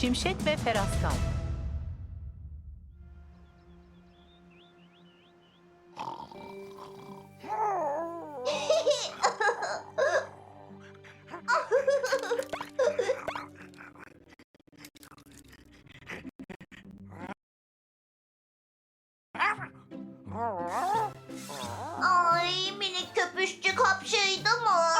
Şimşek ve Feraskan. Ay minik köpüşçük hapşıydı mı?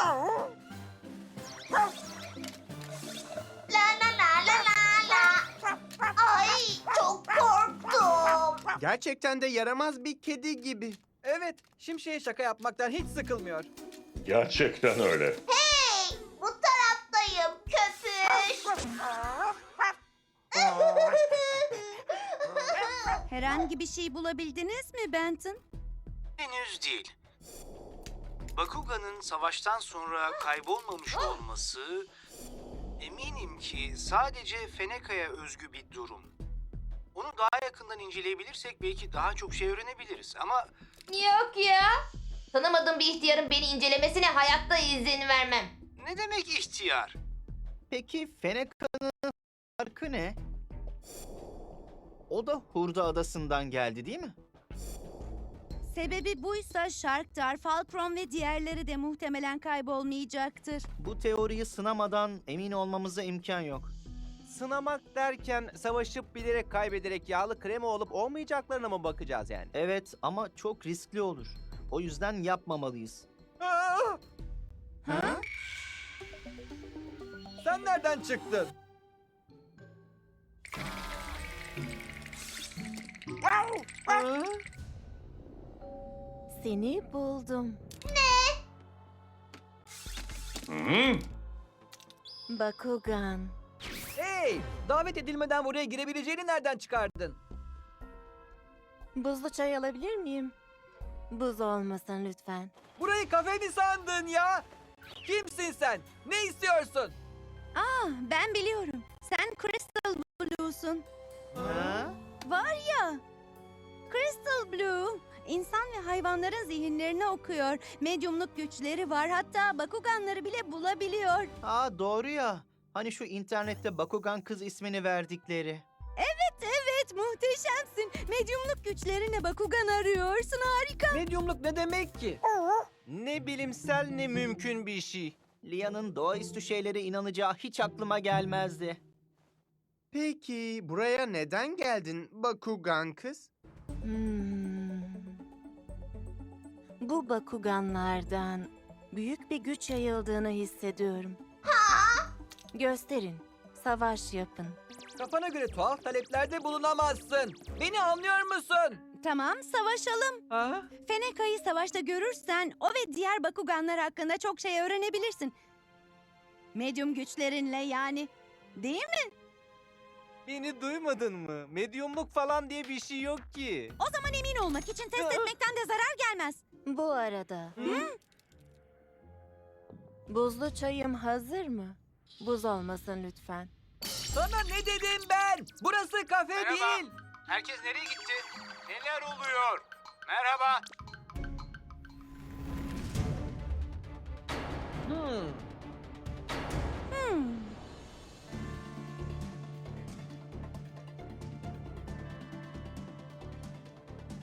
Gerçekten de yaramaz bir kedi gibi. Evet, Şimşek'e şaka yapmaktan hiç sıkılmıyor. Gerçekten öyle. Hey bu taraftayım köpüş. Herhangi bir şey bulabildiniz mi Benton? Henüz değil. Bakuga'nın savaştan sonra kaybolmamış olması eminim ki sadece Feneka'ya özgü bir durum. Onu daha yakından inceleyebilirsek belki daha çok şey öğrenebiliriz ama Yok ya. Tanımadığım bir ihtiyarın beni incelemesine hayatta izin vermem. ne demek ihtiyar? Peki Feneka'nın farkı ne? O da Hurda Adası'ndan geldi değil mi? Sebebi buysa Sharktar, Falkron ve diğerleri de muhtemelen kaybolmayacaktır. Bu teoriyi sınamadan emin olmamıza imkan yok. Sınamak derken savaşıp bilerek kaybederek yağlı krema olup olmayacaklarına mı bakacağız yani? Evet ama çok riskli olur. O yüzden yapmamalıyız. Aa! Sen nereden çıktın? Seni buldum. Hı? Bakugan. Hey! Davet edilmeden buraya girebileceğini nereden çıkardın? Buzlu çay alabilir miyim? Buz olmasın lütfen. Burayı kafe mi sandın ya? Kimsin sen? Ne istiyorsun? Ah, ben biliyorum. Sen Crystal Blue'sun. Ha? Var ya. Crystal Blue. İnsan ve hayvanların zihinlerini okuyor. Medyumluk güçleri var. Hatta Bakuganları bile bulabiliyor. Aa doğru ya. Hani şu internette Bakugan kız ismini verdikleri. Evet, muhteşemsin. Medyumluk güçlerine Bakugan arıyorsun. Harika. Medyumluk ne demek ki? Ne bilimsel ne mümkün bir şey. Lia'nın doğaüstü şeylere inanacağı hiç aklıma gelmezdi. Peki buraya neden geldin Bakugan kız? Hmm. Bu Bakuganlardan büyük bir güç yayıldığını hissediyorum. Gösterin, savaş yapın. Kafana göre tuhaf taleplerde bulunamazsın. Beni anlıyor musun? Tamam, savaşalım. Ha? Feneka'yı savaşta görürsen o ve diğer Bakuganlar hakkında çok şey öğrenebilirsin. Medyum güçlerinle yani. Değil mi? Beni duymadın mı? Medyumluk falan diye bir şey yok ki. O zaman emin olmak için test etmekten de zarar gelmez. Bu arada... Buzlu çayım hazır mı? Buz olmasın lütfen. Sana ne dedim ben? Burası kafe Merhaba. değil. Herkes nereye gitti? Neler oluyor? Merhaba. Hmm. Hmm.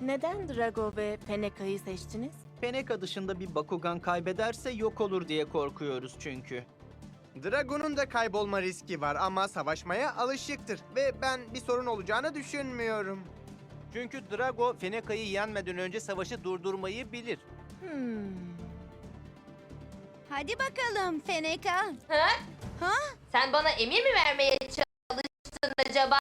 Neden Drago ve Feneka'yı seçtiniz? Feneka dışında bir Bakugan kaybederse yok olur diye korkuyoruz çünkü. Dragon'un da kaybolma riski var ama savaşmaya alışıktır ve ben bir sorun olacağını düşünmüyorum. Çünkü Drago Feneka'yı yenmeden önce savaşı durdurmayı bilir. Hmm. Hadi bakalım Feneka. Ha? Ha? Sen bana emir mi vermeye çalıştın acaba?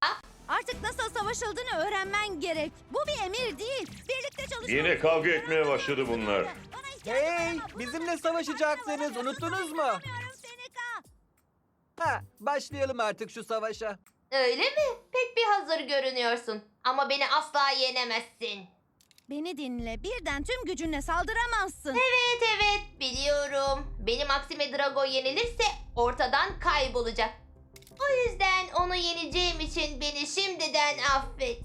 Artık nasıl savaşıldığını öğrenmen gerek. Bu bir emir değil. Birlikte çalışmalısın. Yine kavga etmeye başladı bunlar. Bana ihtiyacın var Hey, ama bunu bizimle savaşacaksınız. Unuttunuz mu? Ha, başlayalım artık şu savaşa. Öyle mi? Pek bir hazır görünüyorsun. Ama beni asla yenemezsin. Beni dinle. Birden tüm gücünle saldıramazsın. Evet evet biliyorum. Benim aksime Drago yenilirse ortadan kaybolacak. O yüzden onu yeneceğim için beni şimdiden affet.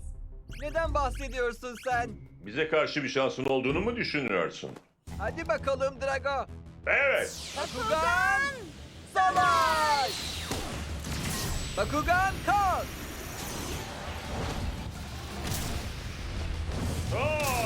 Neden bahsediyorsun sen? Bize karşı bir şansın olduğunu mu düşünüyorsun? Hadi bakalım Drago. Evet. Bakugan! Savaş! Bakugan kalk! Aa!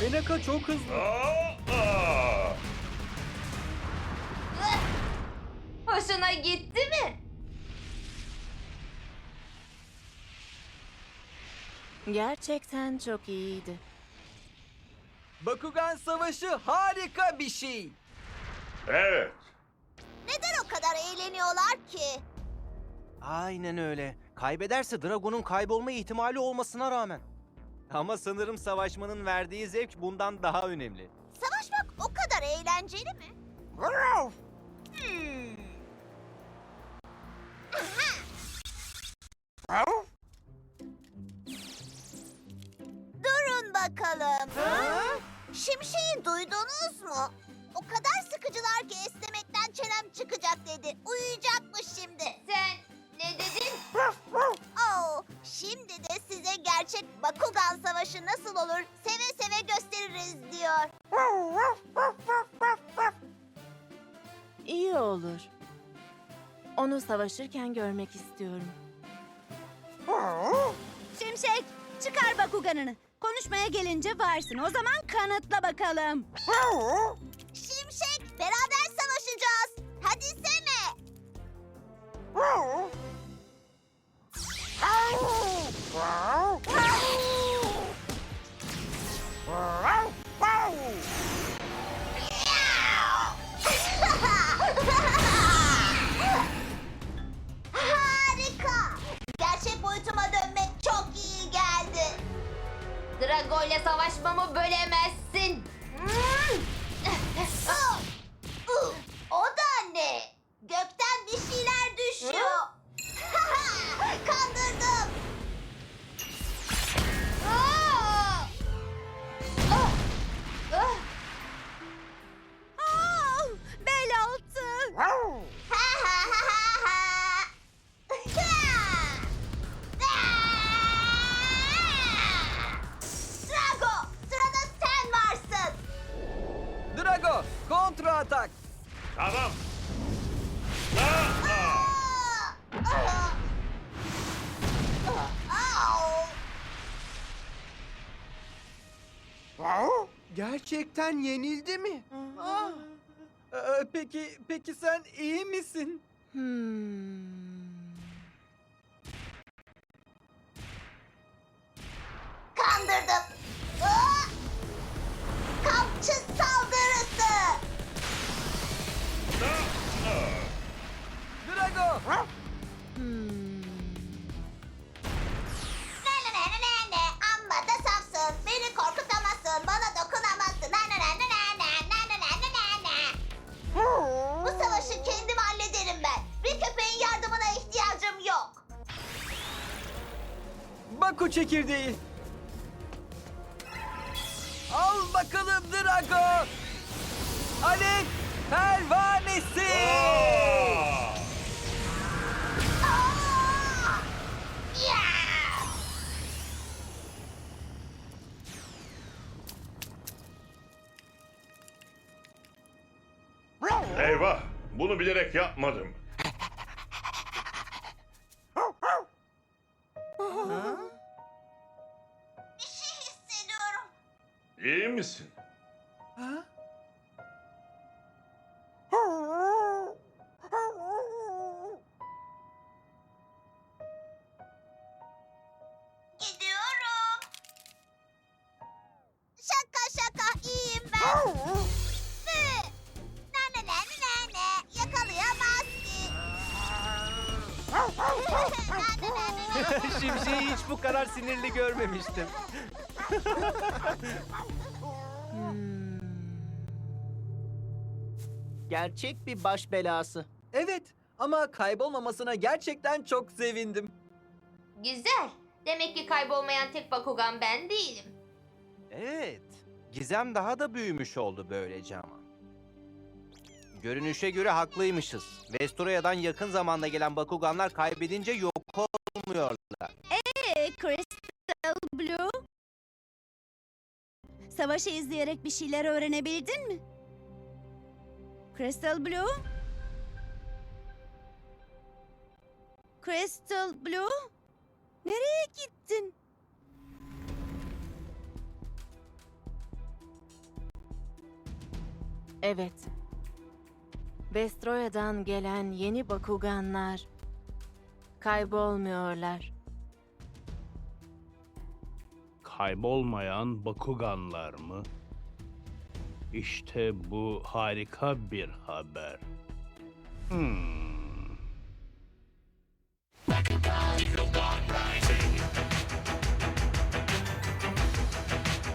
Feneka çok hızlı. Hoşuna gitti mi? Gerçekten çok iyiydi. Bakugan savaşı harika bir şey. Evet. Neden o kadar eğleniyorlar ki? Aynen öyle. Kaybederse Drago'nun kaybolma ihtimali olmasına rağmen. Ama sanırım savaşmanın verdiği zevk bundan daha önemli. Savaşmak o kadar eğlenceli mi? Hmm. Durun bakalım. Şimşek'i duydunuz mu? O kadar sıkıcılar ki esnemekten çenem çıkacak dedi. Uyuyacakmış şimdi. Gerçek Bakugan Savaşı nasıl olur seve seve gösteririz diyor. İyi olur. Onu savaşırken görmek istiyorum. Şimşek, çıkar Bakugan'ını. Konuşmaya gelince varsın. O zaman kanıtla bakalım. Şimşek, beraber golle savaşmamı bölemez. Gerçekten yenildi mi? Ah. Ee, peki, peki sen iyi misin? Hmm. Kandırdım. Aa! Kamçı saldırısı. Drago! Baku çekirdeği. Al bakalım Drago. Alev pervanesi. Eyvah. Bunu bilerek yapmadım. İyi misin? Ha? Gidiyorum. Şaka şaka iyiyim ben. Fı. Nane nane nane yakalayamazsın. hiç bu kadar sinirli görmemiştim. Hmm. Gerçek bir baş belası. Evet Ama kaybolmamasına gerçekten çok sevindim. Güzel. Demek ki kaybolmayan tek Bakugan ben değilim. Evet. Gizem daha da büyümüş oldu böylece ama. Görünüşe göre haklıymışız. Vestoria'dan yakın zamanda gelen Bakuganlar kaybedince yok olmuyorlar. Ee, Crystal Blue? Savaşı izleyerek bir şeyler öğrenebildin mi? Crystal Blue? Crystal Blue? Nereye gittin? Evet. Vestroya'dan gelen yeni Bakuganlar kaybolmuyorlar. Kaybolmayan Bakuganlar mı? İşte bu harika bir haber. Hmm.